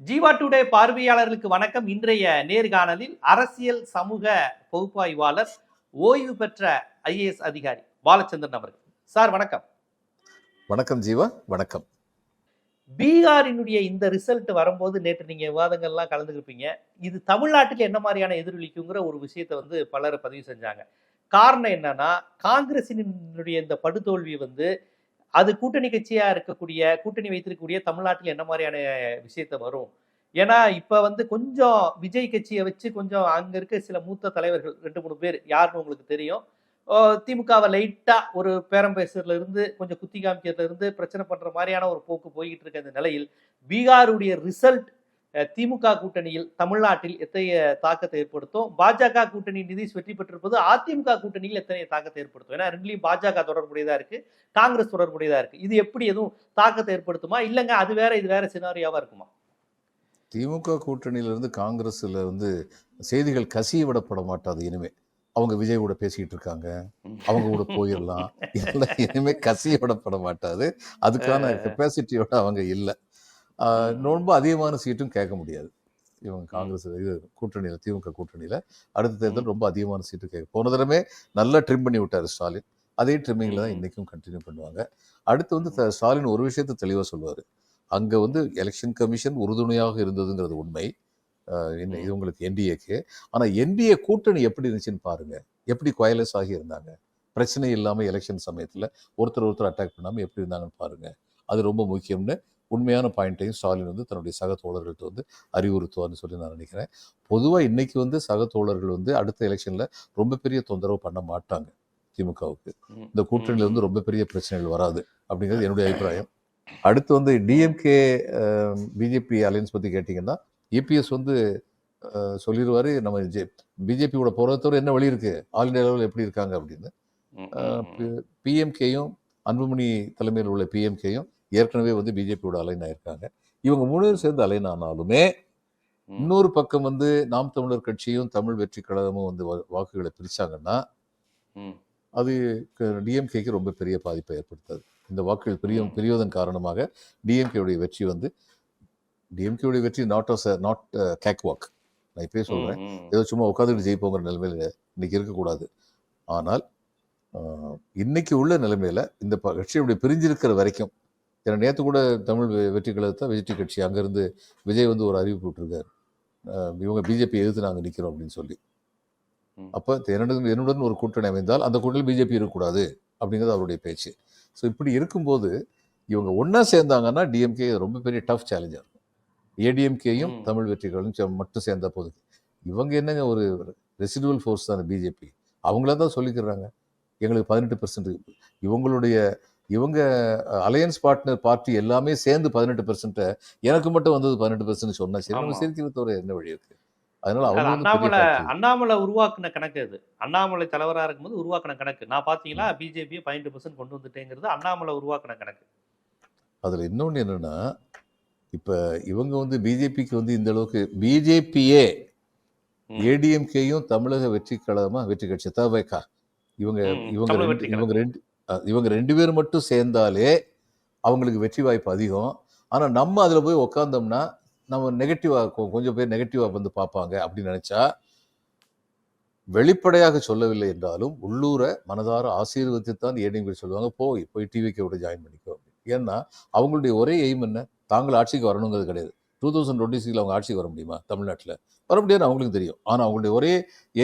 Jeeva today பார்வையாளர்களுக்கு வணக்கம். இன்றைய நேர்காணலில் அரசியல் சமூக பகுப்பாய்வாளர் ஓய்வு பெற்ற ஐஏஎஸ் அதிகாரி பாலச்சந்திரன் அவர்கள். சார் வணக்கம். வணக்கம் ஜீவா வணக்கம். பீகாரினுடைய இந்த ரிசல்ட் வரும்போது நேற்று நீங்க விவாதங்கள்லாம் கலந்துருப்பீங்க இது தமிழ்நாட்டில் என்ன மாதிரியான எதிரொலிக்குங்கிற ஒரு விஷயத்தை வந்து பலர் பதிவு செஞ்சாங்க. காரணம் என்னன்னா காங்கிரசினுடைய இந்த படுதோல்வி வந்து அது கூட்டணி கட்சியா இருக்கக்கூடிய கூட்டணி வைத்திருக்கக்கூடிய தமிழ்நாட்டில் என்ன மாதிரியான விஷயத்த வரும்? ஏன்னா இப்ப வந்து கொஞ்சம் விஜய் கட்சியை வச்சு கொஞ்சம் அங்க இருக்க சில மூத்த தலைவர்கள் ரெண்டு மூணு பேர் யாருன்னு உங்களுக்கு தெரியும். திமுகவை லைட்டா ஒரு பேரம் பேசுறதுல இருந்து கொஞ்சம் குத்தி காமிக்கிறதுல இருந்து பிரச்சனை பண்ற மாதிரியான ஒரு போக்கு போய்கிட்டு இருக்க இந்த நிலையில் பீகாருடைய ரிசல்ட் திமுக கூட்டணியில் தமிழ்நாட்டில் எத்தகைய தாக்கத்தை ஏற்படுத்தும்? பாஜக கூட்டணி நிதிஷ் வெற்றி பெற்றிருப்பது அதிமுக கூட்டணியில் எத்தகைய தாக்கத்தை ஏற்படுத்தும்? ஏன்னா ரெண்டுலையும் பாஜக தொடர்புடையதா இருக்கு காங்கிரஸ் தொடர்புடையதா இருக்கு. இது எப்படி எதுவும் தாக்கத்தை ஏற்படுத்துமா? இல்லைங்க அது வேற இது வேற சினாரியாவா இருக்குமா? திமுக கூட்டணியிலிருந்து காங்கிரஸ்ல வந்து செய்திகள் கசிய விடப்பட மாட்டாது இனிமே. அவங்க விஜய் கூட பேசிக்கிட்டு இருக்காங்க அவங்க கூட போயிடலாம் இதெல்லாம் கசிய விடப்பட மாட்டாது. அதுக்கான கெப்பாசிட்டியோட அவங்க இல்லை. ரொம்ப அதிகமான சீட்டும் கேட்க முடியாது. இவங்க காங்கிரஸ் இது கூட்டணியில் திமுக கூட்டணியில் அடுத்த தேர்தல் ரொம்ப அதிகமான சீட்டு கேட்க போன தடவை நல்லா ட்ரிம் பண்ணி விட்டார் ஸ்டாலின். அதே ட்ரிம்மிங்கில் தான் இன்றைக்கும் கண்டினியூ பண்ணுவாங்க. அடுத்து வந்து ஸ்டாலின் ஒரு விஷயத்தை தெளிவாக சொல்லுவார். அங்கே வந்து எலெக்ஷன் கமிஷன் உறுதுணையாக இருந்ததுங்கிறது உண்மை. என்ன இது உங்களுக்கு என்டிஏக்கு ஆனால் என்டிஏ கூட்டணி எப்படி இருந்துச்சுன்னு பாருங்க. எப்படி கொயலஸ் ஆகி இருந்தாங்க. பிரச்சனை இல்லாமல் எலெக்ஷன் சமயத்தில் ஒருத்தர் ஒருத்தர் அட்டாக் பண்ணாமல் எப்படி இருந்தாங்கன்னு பாருங்க. அது ரொம்ப முக்கியம்னு உண்மையான பாயிண்ட்டையும் ஸ்டாலின் வந்து தன்னுடைய சக தோழர்கள்ட்ட வந்து அறிவுறுத்துவார்னு சொல்லி நான் நினைக்கிறேன். பொதுவாக இன்னைக்கு வந்து சக தோழர்கள் வந்து அடுத்த எலெக்ஷனில் ரொம்ப பெரிய தொந்தரவு பண்ண மாட்டாங்க திமுகவுக்கு. இந்த கூட்டணியில வந்து ரொம்ப பெரிய பிரச்சனைகள் வராது அப்படிங்கிறது என்னுடைய அபிப்பிராயம். அடுத்து வந்து டிஎம்கே பிஜேபி அலையன்ஸ் பற்றி கேட்டிங்கன்னா இபிஎஸ் வந்து அஹ், சொல்லிடுவாரு நம்ம பிஜேபியோட போகிறத தவிர என்ன வழி இருக்கு? ஆல் இந்தியா லெவலில் எப்படி இருக்காங்க அப்படின்னு. பிஎம்கேயும் அன்புமணி தலைமையில் உள்ள பிஎம்கேயும் ஏற்கனவே வந்து பிஜேபியோட அலைன் ஆயிருக்காங்க. இவங்க மூணு பேரும் சேர்ந்து அலைன் ஆனாலுமே இன்னொரு பக்கம் வந்து நாம் தமிழர் கட்சியும் தமிழ் வெற்றி கழகமும் வந்து வாக்குகளை பிரிச்சாங்கன்னா அது டிஎம்கேக்கு ரொம்ப பெரிய பாதிப்பை ஏற்படுத்தாது. இந்த வாக்குகள் பிரிய ம். பிரிவதன் காரணமாக டிஎம்கேவுடைய வெற்றி வந்து டிஎம்கேவுடைய வெற்றி not as not cakewalk நான் இப்பயே சொல்றேன். ஏதோ சும்மா உட்காந்துட்டு ஜெயிப்போங்கிற நிலைமையில இன்னைக்கு இருக்கக்கூடாது. ஆனால் இன்னைக்கு உள்ள நிலைமையில இந்த ப- கட்சி அப்படி பிரிஞ்சிருக்கிற வரைக்கும் ஏன்னா நேற்று கூட தமிழ் வெற்றி கழகத்தை வெற்றி கட்சி அங்கேருந்து விஜய் வந்து ஒரு அறிவிப்பு விட்டுருக்காரு. இவங்க பிஜேபி எதிர்த்து நாங்கள் நிற்கிறோம் அப்படின்னு சொல்லி. அப்போ என்னுடன் என்னுடன் ஒரு கூட்டணி அமைந்தால் அந்த கூட்டணியில் பிஜேபி இருக்கக்கூடாது அப்படிங்கிறது அவருடைய பேச்சு. ஸோ இப்படி இருக்கும்போது இவங்க ஒன்றா சேர்ந்தாங்கன்னா டிஎம்கே ரொம்ப பெரிய டஃப் சேலஞ்சாக இருக்கும். ஏடிஎம்கேயும். தமிழ் வெற்றிகளும் மட்டும் சேர்ந்தா போதும். இவங்க என்னங்க ஒரு ரெசிடுவல் ஃபோர்ஸ் தானே பிஜேபி அவங்கள தான் சொல்லிக்கிறாங்க. எங்களுக்கு பதினெட்டு பெர்சன்ட் இவங்களுடைய இவங்க அலையன்ஸ் பார்ட்னர் பார்ட்டி எல்லாமே சேர்ந்து பதினெட்டு பெர்சன்ட்டை எனக்கு மட்டும் வந்தது பதினெட்டு பெர்சன்ட் சொன்னா சரி நம்ம. சிரிக்கிறது என்ன வழி இருக்கு? அதனால அவங்க அண்ணாமலை. அண்ணாமலை உருவாக்குன கணக்கு அது. அண்ணாமலை தலைவரா இருக்கும்போது உருவாக்குன கணக்கு. நான் பாத்தீங்களா பிஜேபியை பதினெட்டு பர்சன்ட் கொண்டு வந்துட்டேங்கிறது அண்ணாமலை உருவாக்குன கணக்கு. அதில் இன்னொன்று என்னன்னா இப்போ இவங்க வந்து பிஜேபிக்கு வந்து இந்த அளவுக்கு பிஜேபியே. ஏடிஎம்கேயும் தமிழக வெற்றி கழகமா வெற்றி கட்சி தவைக்கா இவங்க இவங்க இவங்க ரெண்டு இவங்க ரெண்டு பேர் மட்டும் சேர்ந்தாலே அவங்களுக்கு வெற்றி வாய்ப்பு அதிகம். ஆனால் நம்ம அதில் போய் உக்காந்தோம்னா நம்ம நெகட்டிவாக கொஞ்சம் பேர் நெகட்டிவாக வந்து பார்ப்பாங்க அப்படின்னு நினச்சா வெளிப்படையாக சொல்லவில்லை என்றாலும் உள்ளூர மனதார ஆசீர்வதித்தான் ஏடிஎம்கே சொல்லுவாங்க? போய் போய் டிவிக்கோட ஜாயின் பண்ணிக்கோ அப்படின்னு. ஏன்னா அவங்களுடைய ஒரே எய்ம் என்ன? தாங்கள் ஆட்சிக்கு வரணுங்கிறது கிடையாது. டூ தௌசண்ட் டுவெண்ட்டி சிக்ஸில் அவங்க ஆட்சிக்கு வர முடியுமா? தமிழ்நாட்டில். வர முடியாதுன்னு அவங்களுக்கு தெரியும். ஆனால் அவங்களுடைய ஒரே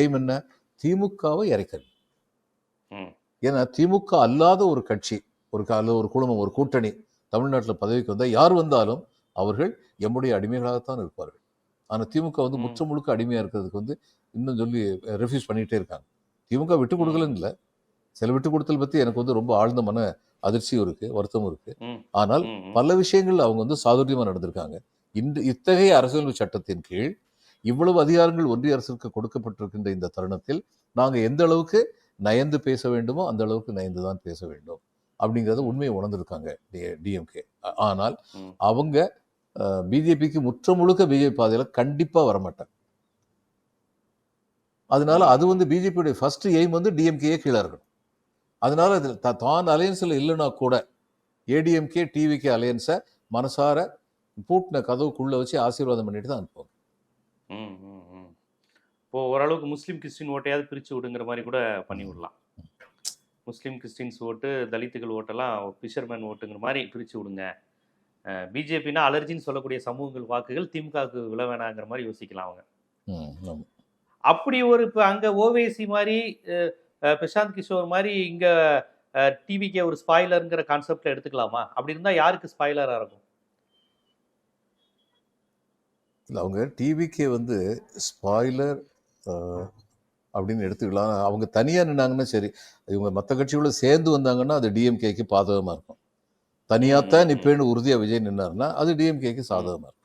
எய்ம் என்ன? திமுகவை இறைக்கணும். ஏன்னா திமுக அல்லாத ஒரு கட்சி ஒரு அல்லது ஒரு குழுமம் ஒரு கூட்டணி தமிழ்நாட்டில் பதவிக்கு வந்தால் யார் வந்தாலும் அவர்கள் எம்முடைய அடிமைகளாகத்தான் இருப்பார்கள். ஆனால் திமுக வந்து. முற்ற முழுக்க அடிமையாக இருக்கிறதுக்கு வந்து இன்னும் சொல்லி ரெஃப்யூஸ் பண்ணிகிட்டே இருக்காங்க. திமுக விட்டு கொடுக்கலன்னு இல்லை. சில விட்டு கொடுத்தல் பற்றி எனக்கு வந்து ரொம்ப ஆழ்ந்த மன அதிர்ச்சியும் இருக்குது வருத்தமும் இருக்குது ஆனால். பல விஷயங்கள் அவங்க வந்து சாதுரியமாக நடந்திருக்காங்க. இன்று இத்தகைய அரசியல் சட்டத்தின் கீழ் இவ்வளவு அதிகாரங்கள் ஒன்றிய அரசுக்கு கொடுக்கப்பட்டிருக்கின்ற இந்த தருணத்தில் நாங்கள் எந்த அளவுக்கு நயந்து பேச வேண்டுமோ அந்த அளவுக்கு நயந்து தான் பேச வேண்டும். அப்படிங்கிறத உண்மையை உணர்ந்திருக்காங்க டிஎம்கே. ஆனால். அவங்க பிஜேபிக்கு முற்ற முழுக்க பிஜேபி பாதையில் கண்டிப்பாக வரமாட்டாங்க. அதனால அது வந்து பிஜேபியுடைய ஃபர்ஸ்ட் எய்ம் வந்து டிஎம்கேயே கீழே இருக்கணும். அதனால இது த- தான் அலையன்ஸில் இல்லைன்னா கூட ஏடிஎம்கே டிவிகே அலையன்ஸை மனசார பூட்டின கதவுக்குள்ள வச்சு ஆசீர்வாதம் பண்ணிட்டு தான் அனுப்புவாங்க. இப்போ ஓரளவுக்கு முஸ்லீம் கிறிஸ்டின் ஓட்டையாவது பிரிச்சு விடுங்கிற மாதிரி கூட பண்ணி விடலாம். முஸ்லீம் கிறிஸ்டின்ஸ் ஓட்டு தலித்துகள் ஓட்டெல்லாம் ஃபிஷர்மேன் ஓட்டுங்கிற மாதிரி பிரிச்சு விடுங்க. பிஜேபினா அலர்ஜின்னு சொல்லக்கூடிய சமூகங்கள் வாக்குகள் திமுகவுக்கு விழ வேணாங்கிற மாதிரி யோசிக்கலாம் அவங்க. அப்படி ஒரு இப்போ அங்கே ஓவேசி மாதிரி பிரசாந்த் கிஷோர் மாதிரி இங்கே டிவிக்கே ஒரு ஸ்பாய்லருங்கிற கான்செப்டில் எடுத்துக்கலாமா? அப்படி இருந்தால் யாருக்கு ஸ்பாய்லராக இருக்கும்? இல்ல அவங்க டிவிக்கே வந்து ஸ்பாய்லர் அப்படின்னு எடுத்துக்கலாம். அவங்க தனியாக நின்னாங்கன்னா சரி. இவங்க மற்ற கட்சிகளோட சேர்ந்து வந்தாங்கன்னா அது டிஎம்கேக்கு பாதகமாக இருக்கும். தனியாக தான் ம், ம். நிற்பேன்னு உறுதியாக விஜய் நின்னாருன்னா அது டிஎம்கேக்கு சாதகமாக இருக்கும்.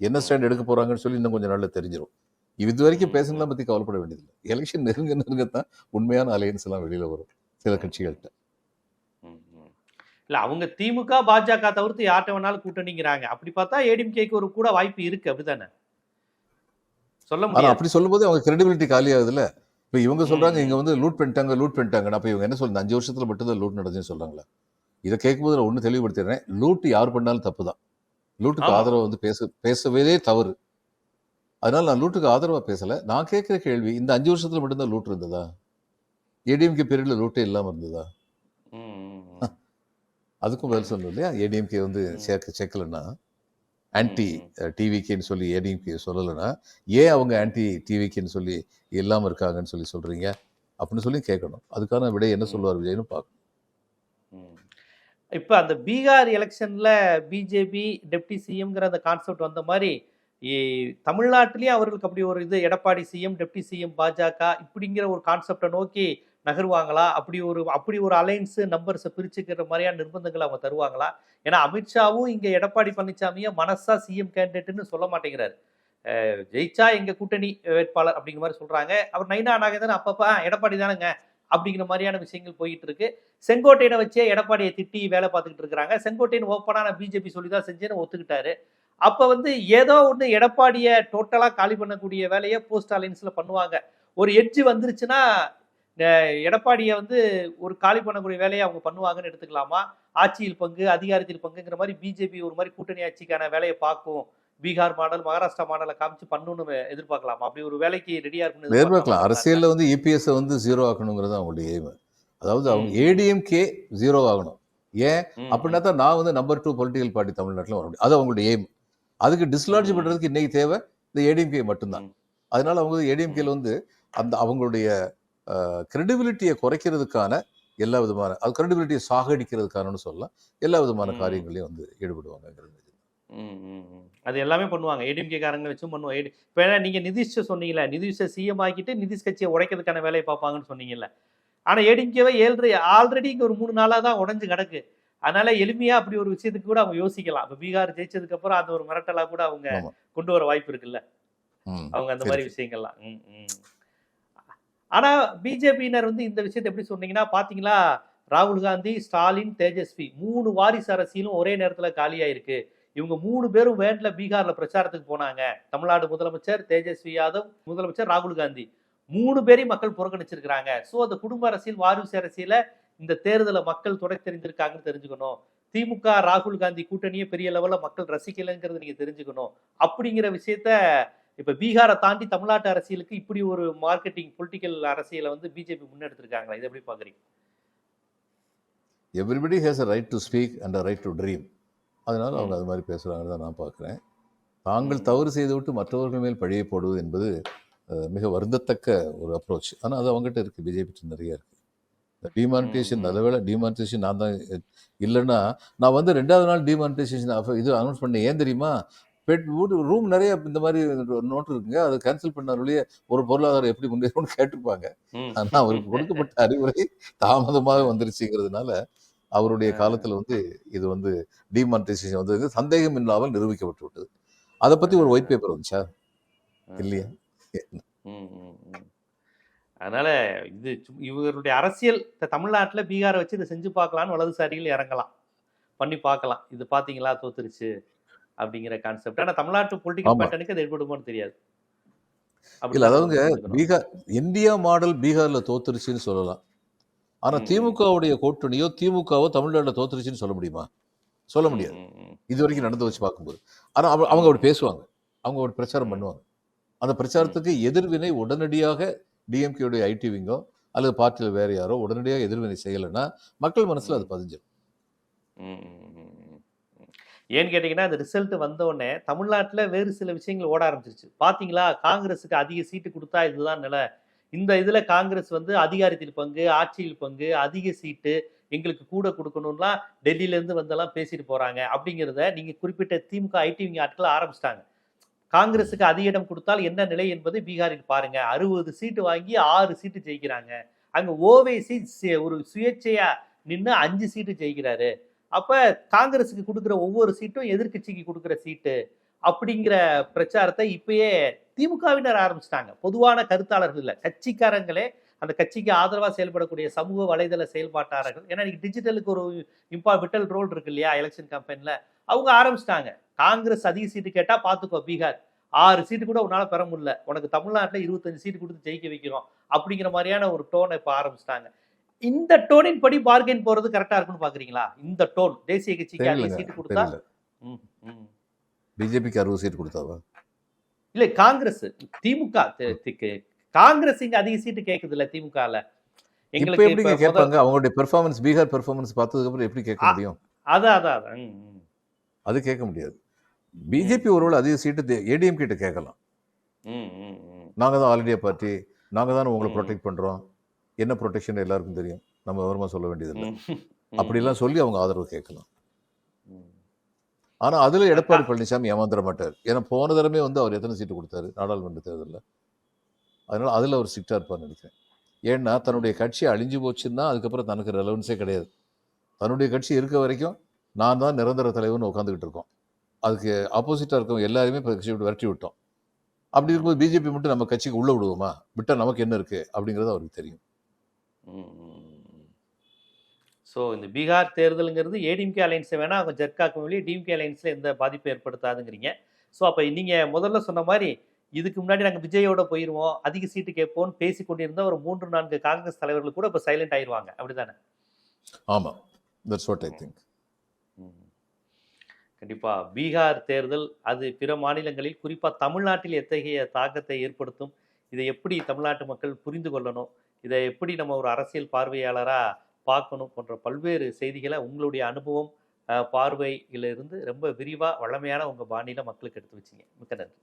என்ன ஸ்டாண்ட் எடுக்க போகிறாங்கன்னு சொல்லி இன்னும் கொஞ்சம் நாளில் தெரிஞ்சிடும் இது வரைக்கும் பேசுனதெல்லாம் பற்றி கவலைப்பட வேண்டியதில்லை. எலெக்ஷன் நெருங்க நெருங்க தான் உண்மையான அலையன்ஸ் எல்லாம் வெளியில் வரும். சில கட்சிகள்கிட்ட. இல்ல அவங்க திமுக பாஜக தவிர்த்து யார்கிட்ட வேணாலும் கூட்டணிங்கிறாங்க. அப்படி பார்த்தா ஏடிஎம்கேக்கு ஒரு கூட வாய்ப்பு இருக்கு. அப்படிதானே சொல்ல ஆனா முடியாது. அப்படி சொல்லும்போது அவங்க கிரெடிபிலிட்டி காலி ஆகுதுல்ல இப்போ இவங்க சொல்றாங்க ம். இங்க வந்து லூட் பண்ணிட்டாங்க லூட் பண்ணிட்டாங்க அப்ப இவங்க என்ன சொல்லுங்க அஞ்சு வருஷத்துல மட்டும் தான் லூட் நடந்துன்னு சொல்றாங்களா. இதை கேட்கும்போது நான் ஒண்ணு தெளிவுபடுத்திடுறேன். லூட் யார் பண்ணாலும் தப்பு தான் லூட்டுக்கு. ஆதரவு வந்து பேச பேசவே தவறு. அதனால நான் லூட்டுக்கு ஆதரவா பேசல. நான் கேட்கிற கேள்வி இந்த அஞ்சு வருஷத்துல மட்டும்தான் லூட் இருந்ததா? ஏடிஎம்கே பீரியட்ல லூட்டே இல்லாம இருந்ததா. அதுக்கும் பதில் சொல்லணும் இல்லையா? ஏடிஎம்கே வந்து. சேர்க்க சேர்க்கலன்னா. ஆன்டி ம், டிவிகேன்னு சொல்லி ஏடிஎம்கே சொல்லலைன்னா ஏன் அவங்க ஆன்டி டிவிகேன்னு சொல்லி இல்லாம இருக்காங்கன்னு சொல்லி சொல்றீங்க அப்படின்னு சொல்லி கேட்கணும் அதுக்கான விடை என்ன. சொல்லுவார் விஜய்னு பார்க்கணும். இப்ப அந்த பீகார் எலெக்ஷன்ல பிஜேபி டெப்டி சிஎம்ங்கிற அந்த கான்செப்ட் வந்த மாதிரி தமிழ்நாட்டிலேயே அவர்களுக்கு அப்படி ஒரு இது எடப்பாடி சிஎம் டெப்டி சிஎம் பாஜக இப்படிங்கிற ஒரு கான்செப்டை நோக்கி நகருவாங்களா? அப்படி ஒரு அப்படி ஒரு அலைன்ஸு நம்பர்ஸை பிரிச்சுக்கிற மாதிரியான நிர்பந்தங்களை அவங்க தருவாங்களா? ஏன்னா அமித்ஷாவும் இங்கே எடப்பாடி பழனிசாமியை மனசா சிஎம் கேண்டிடேட்னு சொல்ல மாட்டேங்கிறாரு. ஜெயிச்சா எங்கள் கூட்டணி வேட்பாளர் அப்படிங்கிற மாதிரி சொல்கிறாங்க அவர் நைனா நாகேந்திரன் அப்பப்போ எடப்பாடி தானேங்க அப்படிங்கிற மாதிரியான விஷயங்கள் போயிட்டு இருக்கு. செங்கோட்டையனை வச்சே எடப்பாடியை திட்டி வேலை பார்த்துக்கிட்டு இருக்கிறாங்க. செங்கோட்டையன் ஓப்பனா நான் பிஜேபி சொல்லி தான் செஞ்சேன்னு ஒத்துக்கிட்டாரு. அப்போ வந்து ஏதோ ஒன்று எடப்பாடியை டோட்டலாக காலி பண்ணக்கூடிய வேலையை போஸ்ட் அலைன்ஸில் பண்ணுவாங்க. ஒரு எட்ஜ் வந்துருச்சுன்னா எடப்பாடிய வந்து ஒரு காலி பண்ணக்கூடிய வேலையை அவங்க பண்ணுவாங்கன்னு எடுத்துக்கலாமா? ஆட்சியில் பங்கு அதிகாரத்தில் பங்குங்கிற மாதிரி பிஜேபி ஒரு மாதிரி கூட்டணி ஆட்சிக்கான வேலையை பார்க்கும். பீகார் மாடல் மகாராஷ்டிரா மாடலை காமிச்சு பண்ணணும்னு எதிர்பார்க்கலாமா? அப்படி ஒரு வேலைக்கு ரெடியா இருக்குன்னு எதிர்பார்க்கலாம்? அரசியல்ல வந்து இபிஎஸ் வந்து ஜீரோ ஆக்கணுங்கிறது அவங்களுடைய எய்ம் அதாவது அவங்க. ஏடிஎம்கே ஜீரோ ஆகணும். ஏன்? அப்படின்னா தான் நான் வந்து நம்பர் டூ பொலிட்டிக்கல் பார்ட்டி தமிழ்நாட்டில் வர முடியும். அது அவங்களுடைய எய்ம் அதுக்கு டிஸ்லாட்ஜ் ம். பண்றதுக்கு இன்னைக்கு தேவை இந்த ஏடிஎம்கே மட்டும்தான். அதனால அவங்க ஏடிஎம்கேல வந்து அந்த அவங்களுடைய கிரெடிபிலிட்டியை குறைக்கிறதுக்கான எல்லா விதமான அது கிரெடிபிலிட்டியை சாகடிக்கிறதுக்கானு சொல்லலாம் எல்லா விதமான. காரியங்களையும் வந்து ம். அது எல்லாமே பண்ணுவாங்க ஏடிஎம்கே காரங்க வச்சும் பண்ணுவோம் ஏடி இப்போ ஏன்னா நீங்க நிதிஷ் சொன்னீங்கல்ல நிதிஷை சிஎம் ஆக்கிட்டு நிதிஷ் கட்சியை உடைக்கிறதுக்கான வேலையை பார்ப்பாங்கன்னு சொன்னீங்கல்ல ஆனா ஏடிஎம்கேவை ஏழு ஆல்ரெடி இங்க ஒரு மூணு நாளா தான் உடைஞ்சு கிடக்கு அதனால எளிமையா அப்படி ஒரு விஷயத்துக்கு கூட அவங்க யோசிக்கலாம் இப்போ பீகார் ஜெயிச்சதுக்கு அப்புறம் அந்த ஒரு மிரட்டலா கூட அவங்க. கொண்டு வர வாய்ப்பு இருக்குல்ல. அவங்க அந்த மாதிரி. விஷயங்கள்லாம் ம், ம். ஆனா பிஜேபியினர் வந்து இந்த விஷயத்தை எப்படி சொன்னீங்கன்னா பாத்தீங்களா? ராகுல் காந்தி ஸ்டாலின் தேஜஸ்வி மூணு வாரிசு அரசியலும் ஒரே நேரத்துல காலியாயிருக்கு. இவங்க மூணு பேரும் வேன்ல பீகார்ல பிரச்சாரத்துக்கு போனாங்க. தமிழ்நாடு முதலமைச்சர் தேஜஸ்வி யாதவ் முதலமைச்சர் ராகுல் காந்தி. மூணு பேரையும் மக்கள் புறக்கணிச்சிருக்கிறாங்க. சோ அந்த குடும்ப அரசியல் வாரிசு அரசியல இந்த தேர்தலை மக்கள் தொடை தெரிஞ்சிருக்காங்கன்னு தெரிஞ்சுக்கணும். திமுக ராகுல் காந்தி கூட்டணியே பெரிய லெவல்ல மக்கள் ரசிக்கலைங்கிறது நீங்க தெரிஞ்சுக்கணும். அப்படிங்கிற விஷயத்த இப்ப பீகாரை தாண்டி தமிழ்நாட்டு அரசியலுக்கு இப்படி ஒரு மார்க்கெட்டிங் பொலிட்டிக்கல் அரசியலை வந்து பிஜேபி முன்னெடுத்திருக்காங்களா? இதை எப்படி பாக்குறீங்க everybody has a right to speak and a right to dream அதனால. அவங்க அது மாதிரி பேசுகிறாங்கன்னு தான் நான் பார்க்குறேன். தாங்கள். தவறு செய்துவிட்டு மற்றவர்கள் மேல் பழியை போடுவது என்பது மிக வருந்தத்தக்க ஒரு அப்ரோச் ஆனால் அது அவங்ககிட்ட இருக்குது பிஜேபி நிறைய இருக்குது டிமானிட்டேஷன். நல்லவேளை டிமானிட்டேஷன் நான் தான் இல்லைன்னா நான் வந்து ரெண்டாவது நாள் டிமானிட்டேஷன் இது அனௌன்ஸ் பண்ணேன். ஏன் தெரியுமா? பெட் வீடு ரூம் நிறைய இந்த மாதிரி நோட்டு இருக்குங்க. அதை கேன்சல் பண்ணாருடைய ஒரு பொருளாதாரம் எப்படி முன்னேறும்னு கேட்டிருப்பாங்க. ஆனால் அவருக்கு கொடுக்கப்பட்ட அறிவுரை தாமதமாக வந்துருச்சுங்கிறதுனால அவருடைய காலத்தில் வந்து இது வந்து டிமானிட்டைசேஷன் வந்து சந்தேகம் இல்லாமல் நிரூபிக்கப்பட்டு விட்டது அதை பற்றி ஒரு ஒயிட் பேப்பர் வந்துச்சா? இல்லையா. அதனால இது இவருடைய அரசியல் தமிழ்நாட்டுல பீகாரை வச்சு இதை செஞ்சு பார்க்கலாம்னு வலதுசாரிகள் இறங்கலாம். பண்ணி பார்க்கலாம். இது பாத்தீங்களா தோத்துருச்சு. அப்படிங்கிற கான்செப்ட் ஆனா தமிழ்நாட்டு பொலிட்டிக்கல் ஆமா. பேட்டர்னுக்கு அது எடுபடுமோன்னு தெரியாது. இல்லை அதாவதுங்க புரிஞ்சுக்கணும். பீகார் இந்தியா மாடல் பீகாரில் தோத்துருச்சுன்னு சொல்லலாம். ஆனால் ம். திமுகவுடைய கூட்டணியோ திமுகவோ தமிழ்நாட்டில் தோத்துருச்சுன்னு சொல்ல முடியுமா? சொல்ல முடியாது. இது வரைக்கும் நடந்து வச்சு பார்க்கும்போது. ஆனா அவ- அவங்க அப்படி பேசுவாங்க. அவங்க அப்படி பிரச்சாரம் பண்ணுவாங்க. அந்த பிரச்சாரத்துக்கு எதிர்வினை உடனடியாக டிஎம்கேடைய ஐடி விங்கோ அல்லது பார்ட்டியில் வேற யாரோ உடனடியாக எதிர்வினை செய்யலைன்னா மக்கள் மனசுல அது பதிஞ்சிடும். ஏன்னு கேட்டீங்கன்னா அந்த ரிசல்ட் வந்தோடனே தமிழ்நாட்டில் வேறு சில விஷயங்கள் ஓட ஆரம்பிச்சிருச்சு. பார்த்தீங்களா காங்கிரஸுக்கு அதிக சீட்டு கொடுத்தா இதுதான் நிலை. இந்த இதில் காங்கிரஸ் வந்து அதிகாரத்தில் பங்கு ஆட்சியில் பங்கு அதிக சீட்டு எங்களுக்கு கூட கொடுக்கணும்லாம் டெல்லியிலேருந்து வந்தெல்லாம் பேசிட்டு போகிறாங்க அப்படிங்கிறத நீங்கள் குறிப்பிட்ட திமுக ஐடிவிங்க ஆட்கள் ஆரம்பிச்சிட்டாங்க. காங்கிரஸுக்கு அதிக இடம் கொடுத்தால் என்ன நிலை என்பதை பீகாரில் பாருங்க. அறுபது சீட்டு வாங்கி ஆறு சீட்டு ஜெயிக்கிறாங்க. அங்கே ஓவைசி ஒரு சுயேட்சையா நின்று அஞ்சு சீட்டு ஜெயிக்கிறாரு. அப்போ காங்கிரஸுக்கு கொடுக்குற ஒவ்வொரு சீட்டும் எதிர்க்கட்சிக்கு கொடுக்குற சீட்டு அப்படிங்கிற பிரச்சாரத்தை இப்பயே திமுகவினர் ஆரம்பிச்சிட்டாங்க. பொதுவான கருத்தாளர்கள் இல்லை. கட்சிக்காரங்களே அந்த கட்சிக்கு ஆதரவாக செயல்படக்கூடிய சமூக வலைதள செயல்பாட்டாளர்கள் ஏன்னா இன்னைக்கு டிஜிட்டலுக்கு ஒரு இம்பா விட்டல் ரோல் இருக்கு இல்லையா எலெக்ஷன் கம்பெனியில் அவங்க ஆரம்பிச்சிட்டாங்க. காங்கிரஸ் அதிக சீட்டு கேட்டால் பார்த்துக்கோ பீகார். ஆறு சீட்டு கூட உன்னால் பெற முடியல. உனக்கு தமிழ்நாட்டில் இருபத்தஞ்சு சீட்டு கொடுத்து ஜெயிக்க வைக்கிறோம். அப்படிங்கிற மாதிரியான ஒரு டோனை இப்போ ஆரம்பிச்சிட்டாங்க. இந்த டோனின் படி பார்கெயின் போறது கரெக்டா இருக்குன்னு பாக்குறீங்களா? இந்த டோன் தேசிய கட்சிக்கு தெரியலங்க சீட்டு கொடுத்தா. பிஜேபிக்கு அறுபது சீட் கொடுத்தாவா? இல்ல காங்கிரஸ் திமுக காங்கிரஸ் இங்க அதிக சீட்டு கேக்குது இல்ல திமுகல. எங்களுக்கு முத- கேட்பாங்க? அவங்களுடைய பெர்ஃபார்மன்ஸ் பீகார் பெர்ஃபார்மன்ஸ் பார்த்ததுக்கு அப்புறம் எப்படி கேட்க. முடியும்? அதான் அதான். அது கேட்க முடியாது. பிஜேபி ஒருவேளை அதிக சீட்டு ஏடிஎம் கிட்ட கேட்கலாம். ம், ம், ம். நாங்க தான் ஆல் இந்தியா பார்ட்டி நாங்க தான் உங்களை. ப்ரொடெக்ட் பண்றோம். என்ன ப்ரொடெக்ஷன் எல்லாருக்கும் தெரியும்? நம்ம விவரமா சொல்ல வேண்டியதில்லை. அப்படிலாம் சொல்லி அவங்க ஆதரவு கேட்கலாம். ம். ஆனா அதுல எடப்பாடி பழனிசாமி ஏமாந்துட மாட்டார். ஏன்னா போன தடவை வந்து அவர் எத்தனை சீட்டு கொடுத்தாரு? நாடாளுமன்ற தேர்தலில். அதனால அதுல அவர் ஸ்ட்ரிக்டா இருப்பார்னு நினைக்கிறேன். ஏன்னா தன்னுடைய கட்சி அழிஞ்சு போச்சுன்னா அதுக்கப்புறம் தனக்கு ரெலவன்ஸே கிடையாது. தன்னுடைய கட்சி இருக்க வரைக்கும் நான் தான் நிரந்தர தலைவர்னு உட்காந்துக்கிட்டு இருக்கோம். அதுக்கு ஆப்போசிட்டா இருக்கவங்க எல்லாருமே இப்போ கட்சி விட்டு விரட்டி விட்டோம். அப்படி இருக்கும்போது பிஜேபி மட்டும் நம்ம கட்சிக்கு உள்ள விடுவோமா? விட்டா நமக்கு என்ன இருக்கு? அப்படிங்கிறது அவருக்கு தெரியும். ஸோ இந்த பீகார் தேர்தலுங்கிறது ஏடிஎம்கே அலைன்ஸை வேணா அவங்க ஜெர்காக்கும் வெளியே டிஎம்கே அலைன்ஸில் எந்த பாதிப்பு ஏற்படுத்தாதுங்கிறீங்க. ஸோ அப்போ நீங்கள் முதல்ல சொன்ன மாதிரி இதுக்கு முன்னாடி நாங்கள் விஜயோட போயிடுவோம் அதிக சீட்டு கேட்போம்னு பேசி கொண்டிருந்த ஒரு மூன்று நான்கு காங்கிரஸ் தலைவர்கள் கூட இப்போ சைலண்ட் ஆயிடுவாங்க அப்படிதானே? ஆமா. தட்ஸ் வாட் ஐ திங்க் கண்டிப்பாக பீகார் தேர்தல் அது பிற மாநிலங்களில் குறிப்பாக தமிழ்நாட்டில் எத்தகைய தாக்கத்தை ஏற்படுத்தும் இதை எப்படி தமிழ்நாட்டு மக்கள் புரிந்து கொள்ளணும் இதை எப்படி நம்ம ஒரு அரசியல் பார்வையாளராக பார்க்கணும் போன்ற பல்வேறு செய்திகளை உங்களுடைய அனுபவம் பார்வையிலிருந்து ரொம்ப விரிவாக வளமையான உங்கள் பாணியில் மக்களுக்கு எடுத்து வச்சிங்க. மிக்க நன்றி.